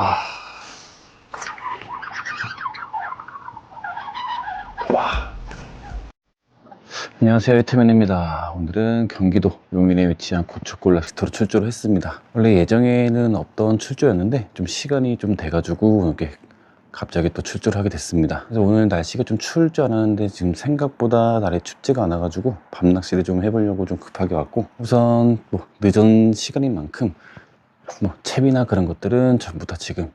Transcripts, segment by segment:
아. 와. 안녕하세요 히트맨입니다 오늘은 경기도 용인에 위치한 고척골 랍스터로 출조를 했습니다 원래 예정에는 없던 출조였는데 좀 시간이 좀 돼가지고 이렇게 갑자기 또 출조를 하게 됐습니다 그래서 오늘 날씨가 좀 추울 줄 알았는데 지금 생각보다 날이 춥지가 않아 가지고 밤낚시를 좀 해보려고 좀 급하게 왔고 우선 뭐 늦은 시간인 만큼 뭐 채비나 그런 것들은 전부 다 지금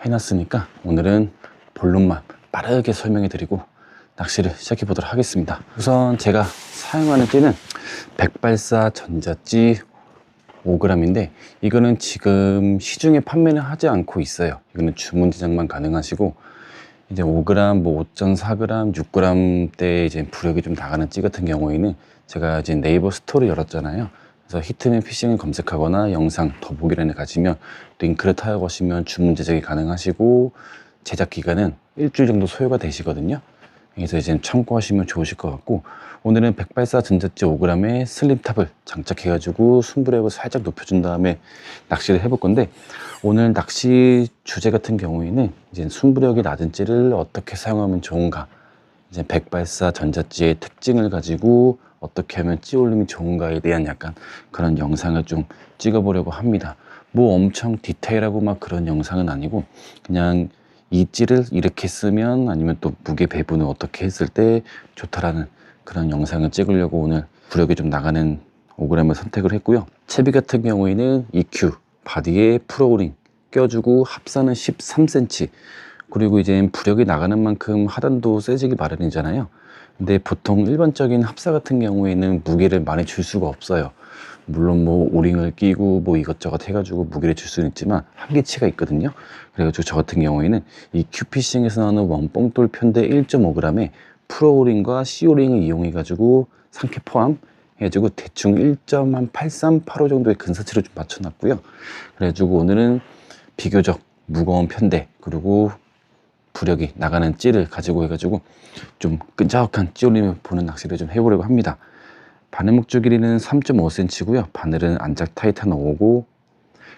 해놨으니까 오늘은 본론만 빠르게 설명해 드리고 낚시를 시작해 보도록 하겠습니다. 우선 제가 사용하는 찌는 백발사 전자찌 5g인데 이거는 지금 시중에 판매는 하지 않고 있어요. 이거는 주문 제작만 가능하시고 이제 5g, 뭐 5.4g, 6g 대 이제 부력이 좀 나가는 찌 같은 경우에는 제가 이제 네이버 스토어를 열었잖아요. 그래서 히트맨 피싱을 검색하거나 영상 더보기란에 가시면 링크를 타고 가시면 주문 제작이 가능하시고 제작 기간은 일주일 정도 소요가 되시거든요. 그래서 이제 참고하시면 좋으실 것 같고 오늘은 백발사 전자찌 5g에 슬림탑을 장착해가지고 순브력을 살짝 높여준 다음에 낚시를 해볼 건데 오늘 낚시 주제 같은 경우에는 이제 순브력이 낮은 찌를 어떻게 사용하면 좋은가 이제 백발사 전자찌의 특징을 가지고 어떻게 하면 찌 올림이 좋은가에 대한 약간 그런 영상을 좀 찍어보려고 합니다. 뭐 엄청 디테일하고 막 그런 영상은 아니고 그냥 이 찌를 이렇게 쓰면 아니면 또 무게 배분을 어떻게 했을 때 좋다라는 그런 영상을 찍으려고 오늘 부력이 좀 나가는 5g을 선택을 했고요. 채비 같은 경우에는 EQ 바디에 프로그링 껴주고 합사는 13cm 그리고 이제 부력이 나가는 만큼 하단도 세지기 마련이잖아요. 근데 보통 일반적인 합사 같은 경우에는 무게를 많이 줄 수가 없어요. 물론 뭐 오링을 끼고 뭐 이것저것 해가지고 무게를 줄 수는 있지만 한계치가 있거든요. 그래가지고 저 같은 경우에는 이 큐피싱에서 나오는 원뽕돌 편대 1.5g에 프로오링과 C오링을 이용해가지고 상캐 포함 해가지고 대충 1.8385 정도의 근사치를 좀 맞춰놨고요. 그래가지고 오늘은 비교적 무거운 편대 그리고 부력이 나가는 찌를 가지고 해가지고 좀 끈적한 찌올림을 보는 낚시를 좀 해보려고 합니다. 바늘 목줄 길이는 3.5cm고요. 바늘은 안작 타이탄 5고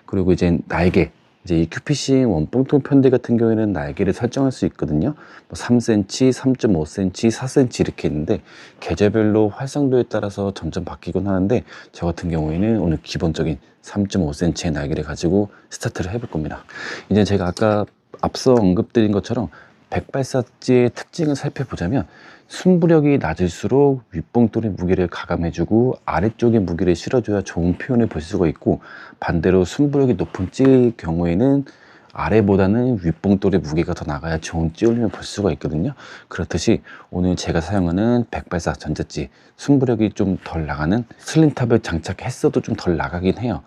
그리고 이제 날개 이제 이 큐피싱 원뽕통 편대 같은 경우에는 날개를 설정할 수 있거든요. 뭐 3cm, 3.5cm, 4cm 이렇게 있는데 계절별로 활성도에 따라서 점점 바뀌곤 하는데 저 같은 경우에는 오늘 기본적인 3.5cm의 날개를 가지고 스타트를 해볼 겁니다. 이제 제가 아까 앞서 언급드린 것처럼 백발사지의 특징을 살펴보자면 순부력이 낮을수록 윗봉돌의 무게를 가감해주고 아래쪽에 무게를 실어줘야 좋은 표현을 볼 수가 있고 반대로 순부력이 높은 찌의 경우에는 아래보다는 윗봉돌의 무게가 더 나가야 좋은 찌올림을 볼 수가 있거든요. 그렇듯이 오늘 제가 사용하는 백발사 전자찌 순부력이 좀 덜 나가는 슬림탑을 장착했어도 좀 덜 나가긴 해요.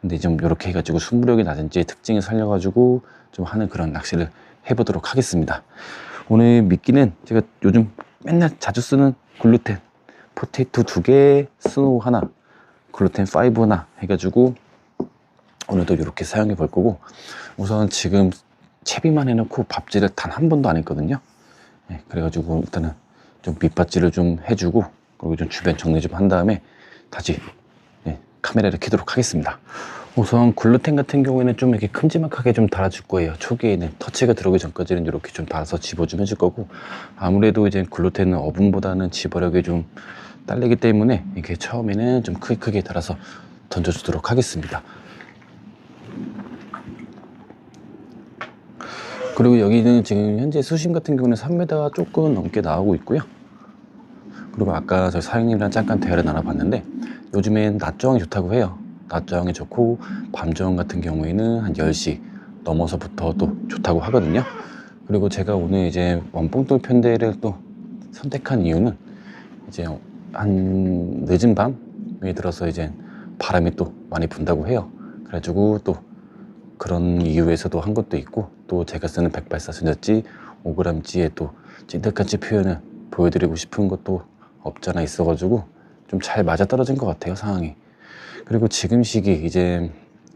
근데 좀 이렇게 해가지고 순부력이 낮은 찌의 특징을 살려가지고 좀 하는 그런 낚시를 해보도록 하겠습니다. 오늘 미끼는 제가 요즘 맨날 자주 쓰는 글루텐 포테이토 두 개, 스노우 하나, 글루텐 파이브 하나 해가지고 오늘도 이렇게 사용해 볼 거고 우선 지금 채비만 해놓고 밥질을 단 한 번도 안 했거든요. 네, 그래가지고 일단은 좀 밑받질을 좀 해주고 그리고 좀 주변 정리 좀 한 다음에 다시 네, 카메라를 켜도록 하겠습니다. 우선 글루텐 같은 경우에는 좀 이렇게 큼지막하게 좀 달아줄 거예요. 초기에는 터치가 들어오기 전까지는 이렇게 좀 달아서 집어 좀 해줄 거고 아무래도 이제 글루텐은 어분보다는 집어력이 좀 딸리기 때문에 이렇게 처음에는 좀 크게 크게 달아서 던져주도록 하겠습니다. 그리고 여기는 지금 현재 수심 같은 경우는 3m 조금 넘게 나오고 있고요. 그리고 아까 저 사장님이랑 잠깐 대화를 나눠봤는데 요즘엔 낮 저항이 좋다고 해요. 낮 저항이 좋고 밤 저항 같은 경우에는 한 10시 넘어서부터 또 좋다고 하거든요. 그리고 제가 오늘 이제 원뽕돌 편대를 또 선택한 이유는 이제 한 늦은 밤에 들어서 이제 바람이 또 많이 분다고 해요. 그래가지고 또 그런 이유에서도 한 것도 있고 또 제가 쓰는 백발사 전자찌 5g찌의 또 찐득한찌 표현을 보여드리고 싶은 것도 없잖아 있어가지고 좀 잘 맞아 떨어진 것 같아요 상황이 그리고 지금 시기 이제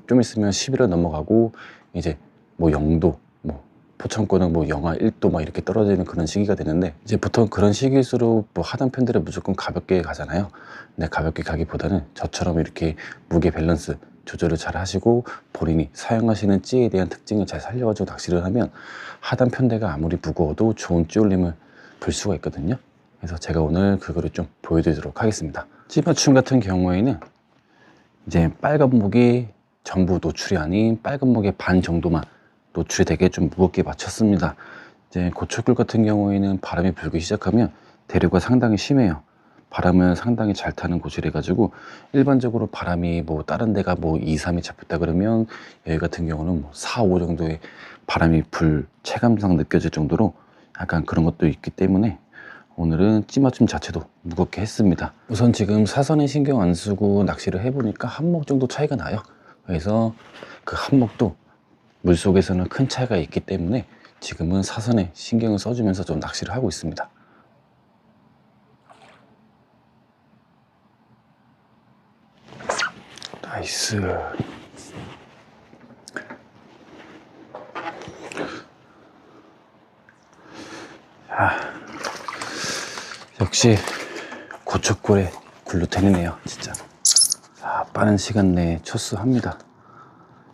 좀 있으면 11월 넘어가고 이제 뭐 영도 뭐 포천권은 뭐 영하 1도 막 이렇게 떨어지는 그런 시기가 되는데 이제 보통 그런 시기일수록 뭐 하단 편들은 무조건 가볍게 가잖아요 근데 가볍게 가기보다는 저처럼 이렇게 무게 밸런스 조절을 잘 하시고 본인이 사용하시는 찌에 대한 특징을 잘 살려가지고 낚시를 하면 하단 편대가 아무리 무거워도 좋은 찌올림을 불 수가 있거든요. 그래서 제가 오늘 그거를 좀 보여드리도록 하겠습니다. 찌맞춤 같은 경우에는 이제 빨간 목이 전부 노출이 아닌 빨간 목의 반 정도만 노출이 되게 좀 무겁게 맞췄습니다. 이제 고척굴 같은 경우에는 바람이 불기 시작하면 대류가 상당히 심해요. 바람을 상당히 잘 타는 곳이라 가지고 일반적으로 바람이 뭐 다른 데가 뭐 2, 3이 잡혔다 그러면 여기 같은 경우는 뭐 4, 5 정도의 바람이 불 체감상 느껴질 정도로 약간 그런 것도 있기 때문에 오늘은 찌맞춤 자체도 무겁게 했습니다. 우선 지금 사선에 신경 안 쓰고 낚시를 해보니까 한목 정도 차이가 나요. 그래서 그 한목도 물 속에서는 큰 차이가 있기 때문에 지금은 사선에 신경을 써주면서 좀 낚시를 하고 있습니다. 나이스. 역시 고척골의 글루텐이네요, 진짜. 자, 빠른 시간 내에 초수합니다.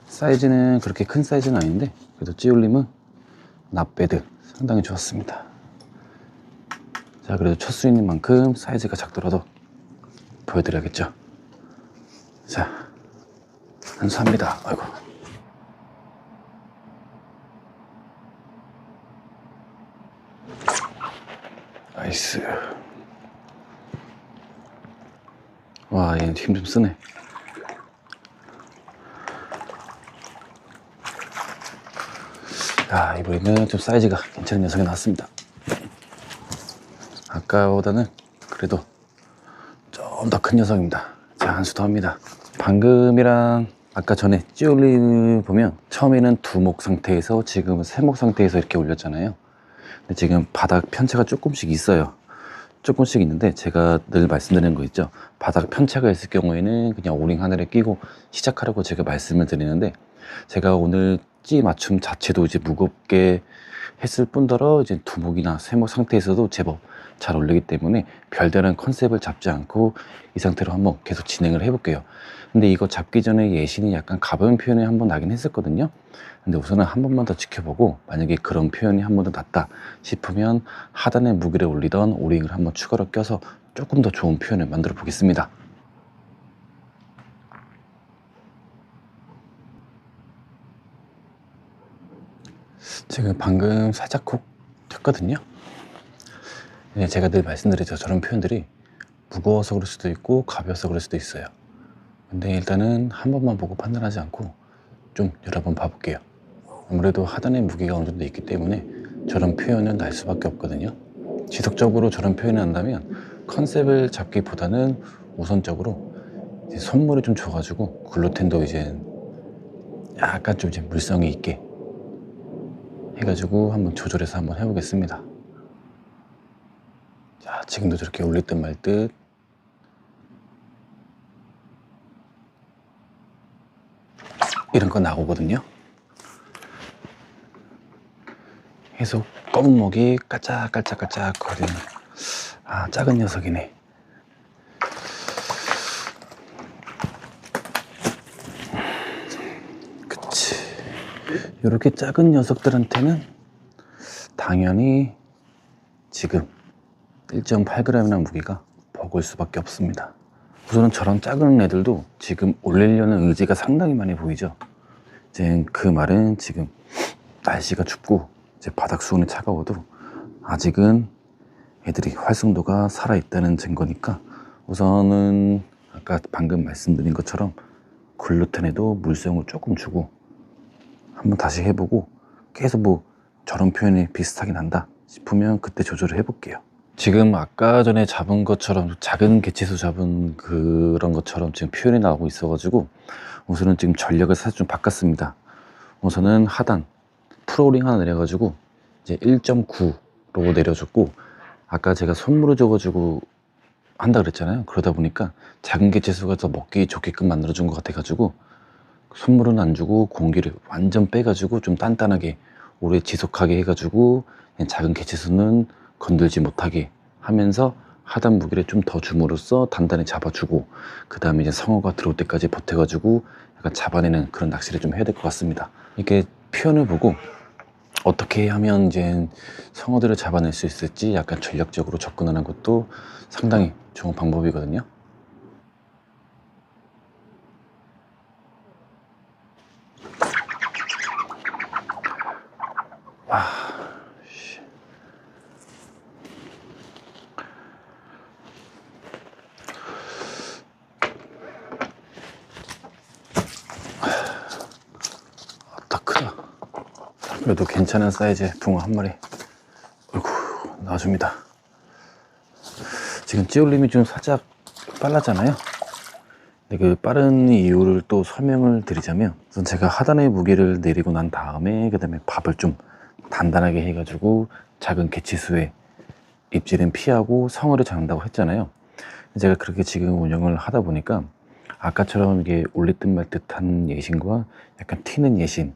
사이즈는 그렇게 큰 사이즈는 아닌데 그래도 찌울림은 납배드 상당히 좋았습니다. 자, 그래도 초수 있는 만큼 사이즈가 작더라도 보여드려야겠죠. 자, 한수합니다. 아이고. 나이스. 와, 얘 힘 좀 쓰네. 야, 이번에는 좀 사이즈가 괜찮은 녀석이 나왔습니다. 아까보다는 그래도 좀 더 큰 녀석입니다. 자, 한수 더 합니다. 방금이랑 아까 전에 찌올림 보면 처음에는 두목 상태에서 지금은 세목 상태에서 이렇게 올렸잖아요. 근데 지금 바닥 편차가 조금씩 있어요. 조금씩 있는데 제가 늘 말씀드리는 거 있죠. 바닥 편차가 있을 경우에는 그냥 오링 하나를 끼고 시작하라고 제가 말씀을 드리는데 제가 오늘 찌 맞춤 자체도 이제 무겁게 했을 뿐더러 이제 두목이나 세목 상태에서도 제법 잘 올리기 때문에 별다른 컨셉을 잡지 않고 이 상태로 한번 계속 진행을 해볼게요. 근데 이거 잡기 전에 예신이 약간 가벼운 표현이 한번 나긴 했었거든요. 근데 우선은 한 번만 더 지켜보고 만약에 그런 표현이 한 번 더 났다 싶으면 하단에 무게를 올리던 오링을 한번 추가로 껴서 조금 더 좋은 표현을 만들어 보겠습니다. 지금 방금 살짝 콕 튀었거든요. 네, 제가 늘 말씀드리죠. 저런 표현들이 무거워서 그럴 수도 있고 가벼워서 그럴 수도 있어요. 근데 일단은 한 번만 보고 판단하지 않고 좀 여러 번 봐볼게요. 아무래도 하단에 무게가 어느 정도 있기 때문에 저런 표현은 날 수밖에 없거든요. 지속적으로 저런 표현이 난다면 컨셉을 잡기보다는 우선적으로 선물을 좀 줘가지고 글루텐도 이제 약간 좀 이제 물성이 있게 해가지고 한번 조절해서 한번 해보겠습니다. 자, 지금도 저렇게 올릴 듯 말 듯. 이런 거 나오거든요. 계속 검은 목이 깔짝깔짝깔짝 거리는 아 작은 녀석이네. 그치. 이렇게 작은 녀석들한테는 당연히 지금 1.8g이라는 무게가 버글 수밖에 없습니다. 우선은 저런 작은 애들도 지금 올리려는 의지가 상당히 많이 보이죠. 이제 그 말은 지금 날씨가 춥고 이제 바닥 수온이 차가워도 아직은 애들이 활성도가 살아있다는 증거니까 우선은 아까 방금 말씀드린 것처럼 글루텐에도 물성을 조금 주고 한번 다시 해보고 계속 뭐 저런 표현이 비슷하게 난다 싶으면 그때 조절을 해볼게요. 지금 아까 전에 잡은 것처럼 작은 개체수 잡은 그런 것처럼 지금 표현이 나오고 있어가지고 우선은 지금 전략을 살짝 좀 바꿨습니다. 우선은 하단 프로링 하나 내려가지고 이제 1.9로 내려줬고 아까 제가 손물을 줘가지고 한다 그랬잖아요. 그러다 보니까 작은 개체수가 더 먹기 좋게끔 만들어준 것 같아가지고 손물은 안 주고 공기를 완전 빼가지고 좀 단단하게 오래 지속하게 해가지고 작은 개체수는 건들지 못하게 하면서 하단 무게를 좀 더 줌으로써 단단히 잡아주고 그 다음에 이제 성어가 들어올 때까지 버텨가지고 약간 잡아내는 그런 낚시를 좀 해야 될 것 같습니다. 이렇게 표현을 보고 어떻게 하면 이제 성어들을 잡아낼 수 있을지 약간 전략적으로 접근하는 것도 상당히 좋은 방법이거든요. 딱 크다. 그래도 괜찮은 사이즈의 붕어 한 마리. 어이구, 나와줍니다. 지금 찌올림이 좀 살짝 빨랐잖아요. 근데 그 빠른 이유를 또 설명을 드리자면, 우선 제가 하단의 무게를 내리고 난 다음에, 그 다음에 밥을 좀 단단하게 해가지고 작은 개치수에 입질은 피하고 성어를 잡는다고 했잖아요. 제가 그렇게 지금 운영을 하다 보니까 아까처럼 이게 올리듯 말듯한 예신과 약간 튀는 예신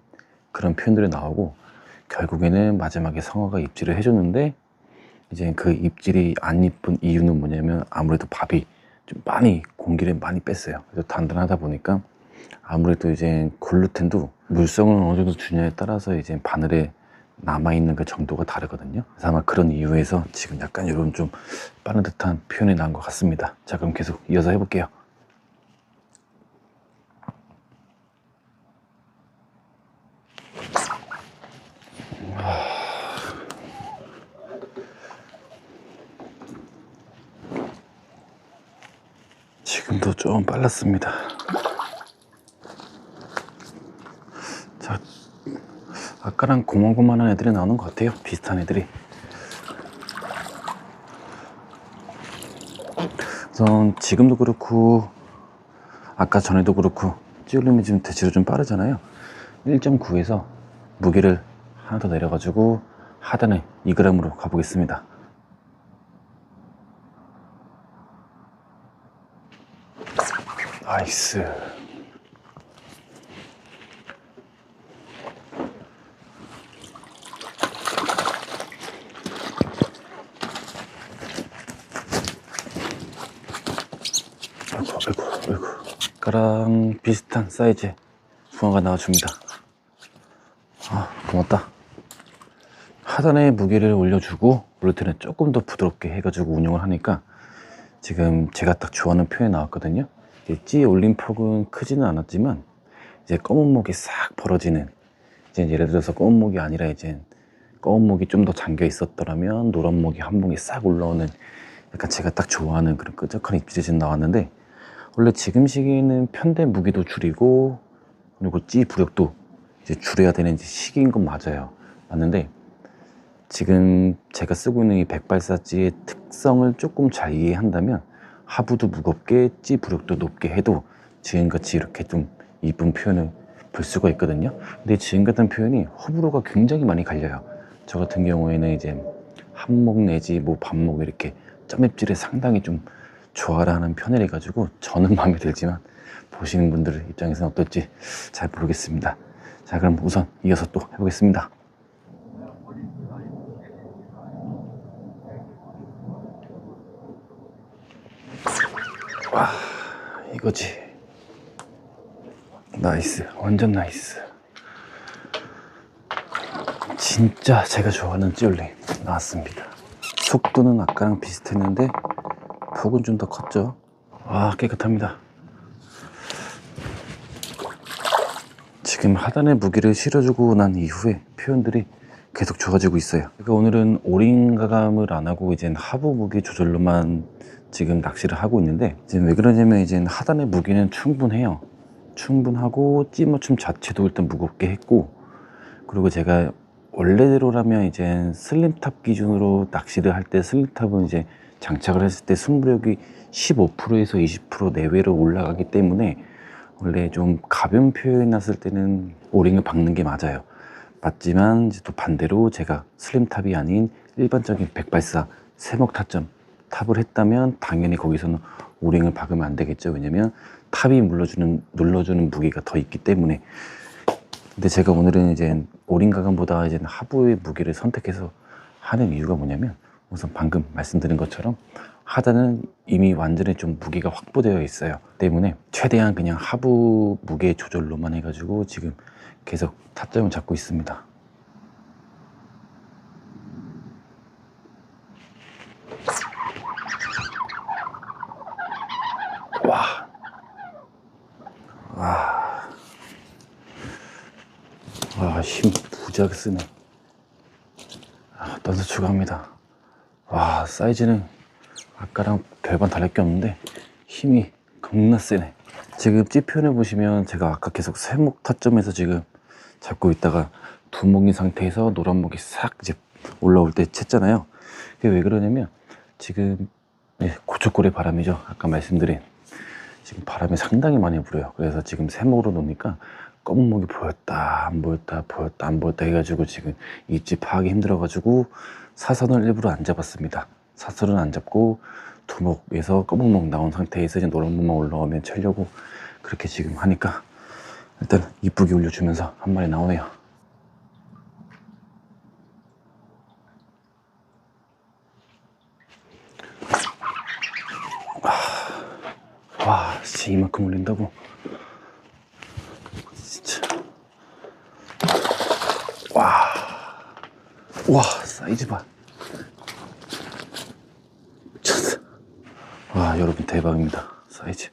그런 표현들이 나오고 결국에는 마지막에 성어가 입질을 해줬는데 이제 그 입질이 안 이쁜 이유는 뭐냐면 아무래도 밥이 좀 많이 공기를 많이 뺐어요. 그래서 단단하다 보니까 아무래도 이제 글루텐도 물성을 어느 정도 주냐에 따라서 이제 바늘에 남아있는 그 정도가 다르거든요. 그래서 아마 그런 이유에서 지금 약간 이런 좀 빠른 듯한 표현이 난 것 같습니다. 자, 그럼 계속 이어서 해볼게요. 지금도 좀 빨랐습니다. 자, 아까랑 고만고만한 애들이 나오는 것 같아요. 비슷한 애들이. 우선 지금도 그렇고 아까 전에도 그렇고 찌울림이 지금 대체로 좀 빠르잖아요. 1.9에서 무게를 하나 더 내려가지고 하단에 2g으로 가보겠습니다. 나이스. 아까랑 비슷한 사이즈의 붕어가 나와줍니다. 아, 고맙다. 하단에 무게를 올려주고 볼트는 조금 더 부드럽게 해가지고 운영을 하니까 지금 제가 딱 좋아하는 표현이 나왔거든요. 찌 올린 폭은 크지는 않았지만 이제 검은 목이 싹 벌어지는 이제 예를 들어서 검은 목이 아니라 이제 검은 목이 좀 더 잠겨 있었더라면 노란 목이 한 목이 싹 올라오는 약간 제가 딱 좋아하는 그런 끄적한 입질이 나왔는데 원래 지금 시기에는 편대 무기도 줄이고 그리고 찌 부력도 이제 줄여야 되는 시기인 건 맞아요. 맞는데 지금 제가 쓰고 있는 이 백발사찌의 특성을 조금 잘 이해한다면 하부도 무겁게 찌 부력도 높게 해도 지금같이 이렇게 좀 이쁜 표현을 볼 수가 있거든요. 근데 지금 같은 표현이 호불호가 굉장히 많이 갈려요. 저 같은 경우에는 이제 한목 내지 뭐 반목 이렇게 점입질을 상당히 좀 좋아라 하는 편이라 가지고 저는 마음에 들지만 보시는 분들 입장에서는 어떨지 잘 모르겠습니다. 자 그럼 우선 이어서 또 해보겠습니다. 와 이거지. 나이스 완전 나이스. 진짜 제가 좋아하는 찌올리 나왔습니다. 속도는 아까랑 비슷했는데 폭은 좀 더 컸죠? 와 깨끗합니다. 지금 하단에 무게를 실어주고 난 이후에 표현들이 계속 좋아지고 있어요. 그러니까 오늘은 오링 가감을 안 하고 이제 하부 무게 조절로만 지금 낚시를 하고 있는데 이제 왜 그러냐면 이제 하단의 무게는 충분해요. 충분하고 찌맞춤 자체도 일단 무겁게 했고 그리고 제가 원래대로라면 이제 슬림탑 기준으로 낚시를 할 때 슬림탑은 이제 장착을 했을 때 승부력이 15%에서 20% 내외로 올라가기 때문에 원래 좀 가벼운 표현이 났을 때는 오링을 박는 게 맞아요. 맞지만 또 반대로 제가 슬림탑이 아닌 일반적인 백발사 세목 타점 탑을 했다면 당연히 거기서는 오링을 박으면 안 되겠죠. 왜냐면 탑이 눌러주는 눌러주는 무게가 더 있기 때문에. 근데 제가 오늘은 이제 오링 가감보다 이제 하부의 무게를 선택해서 하는 이유가 뭐냐면 우선 방금 말씀드린 것처럼 하단은 이미 완전히 좀 무게가 확보되어 있어요. 때문에 최대한 그냥 하부 무게 조절로만 해가지고 지금 계속 타점을 잡고 있습니다. 와. 와. 와, 힘 부지하게 쓰네. 아, 떠서 추가합니다. 와, 사이즈는 아까랑 별반 다를 게 없는데 힘이 겁나 세네. 지금 찌 표현해 보시면 제가 아까 계속 세목 타점에서 지금 잡고 있다가 두목인 상태에서 노란목이 싹 이제 올라올 때 챘잖아요. 그게 왜 그러냐면 지금 네, 고초골의 바람이죠. 아까 말씀드린 지금 바람이 상당히 많이 불어요. 그래서 지금 세목으로 놓으니까 검은 목이 보였다 안 보였다 보였다 안 보였다 해가지고 지금 입지 파악이 힘들어가지고 사선을 일부러 안 잡았습니다. 사선은 안 잡고 두목에서 검은 목 나온 상태에서 이제 노란 목만 올라오면 채려고 그렇게 지금 하니까 일단 이쁘게 올려주면서 한 마리 나오네요. 와, 진짜 이만큼 올린다고? 진짜. 와. 와, 사이즈 봐. 미쳤어. 와, 여러분 대박입니다. 사이즈.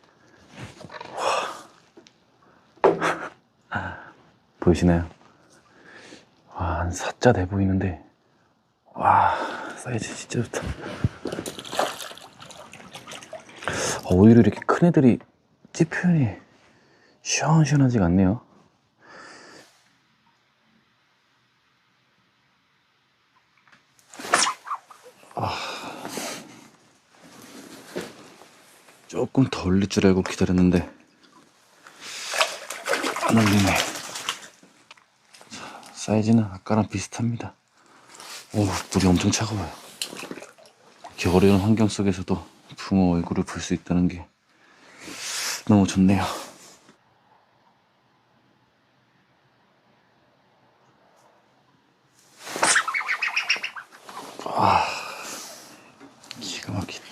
와. 보이시나요? 와, 한 4자 돼 보이는데. 와, 사이즈 진짜 좋다. 어, 오히려 이렇게 큰 애들이 찌 표현이 시원시원하지가 않네요. 아. 조금 더 올릴 줄 알고 기다렸는데 안 올리네. 자, 사이즈는 아까랑 비슷합니다. 오, 물이 엄청 차가워요. 이렇게 어려운 환경 속에서도 붕어 얼굴을 볼 수 있다는 게 너무 좋네요. 아, 기가 막히네.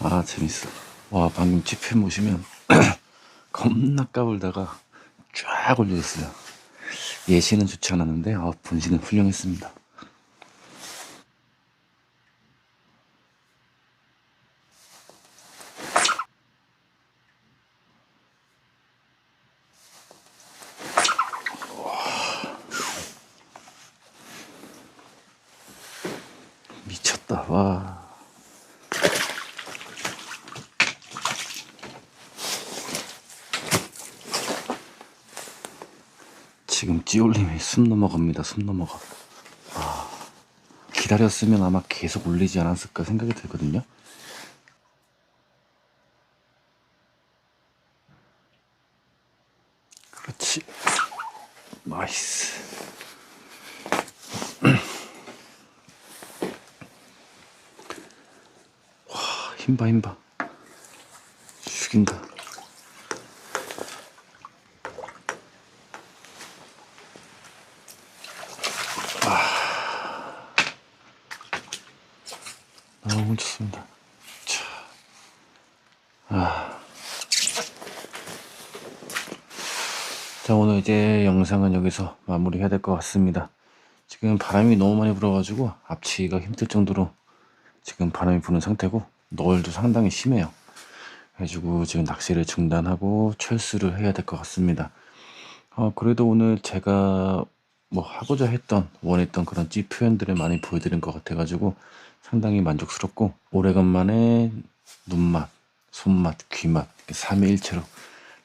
아, 재밌어. 와, 방금 집회 보시면 겁나 까불다가 쫙 올려있어요. 예시는 좋지 않았는데 아, 본신은 훌륭했습니다. 와. 지금 찌올림이 숨 넘어갑니다. 숨 넘어가. 아, 기다렸으면 아마 계속 올리지 않았을까 생각이 들거든요. 그렇지. 나이스. 와, 힘봐, 힘봐. 죽인다. 너무 좋습니다. 자, 아. 자, 오늘 이제 영상은 여기서 마무리해야 될 것 같습니다. 지금 바람이 너무 많이 불어가지고 앞치기가 힘들 정도로 지금 바람이 부는 상태고 노을도 상당히 심해요. 그래가지고 지금 낚시를 중단하고 철수를 해야 될 것 같습니다. 어, 그래도 오늘 제가 뭐 하고자 했던 원했던 그런 찌 표현들을 많이 보여드린 것 같아가지고 상당히 만족스럽고 오래간만에 눈맛, 손맛, 귀맛 이렇게 삼위일체로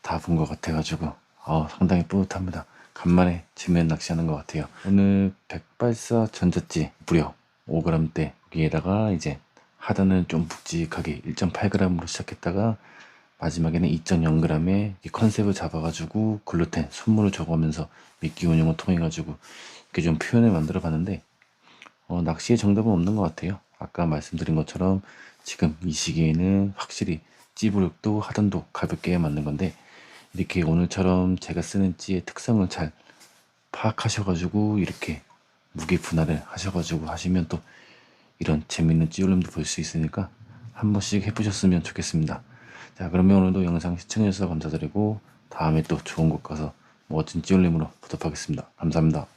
다 본 것 같아가지고 어, 상당히 뿌듯합니다. 간만에 지면 낚시하는 것 같아요. 오늘 백발사 전자찌 무려 5g대 여기에다가 이제 하단은 좀 묵직하게 1.8g으로 시작했다가 마지막에는 2.0g의 컨셉을 잡아가지고 글루텐 순물을 적으면서 미끼 운용을 통해가지고 이렇게 좀 표현을 만들어 봤는데 어, 낚시의 정답은 없는 것 같아요. 아까 말씀드린 것처럼 지금 이 시기에는 확실히 찌부력도 하단도 가볍게 맞는 건데 이렇게 오늘처럼 제가 쓰는 찌의 특성을 잘 파악하셔가지고 이렇게 무게 분할을 하셔가지고 하시면 또 이런 재밌는 찌올림도 볼 수 있으니까 한 번씩 해보셨으면 좋겠습니다. 자 그러면 오늘도 영상 시청해주셔서 감사드리고 다음에 또 좋은 곳 가서 멋진 찌올림으로 보답하겠습니다. 감사합니다.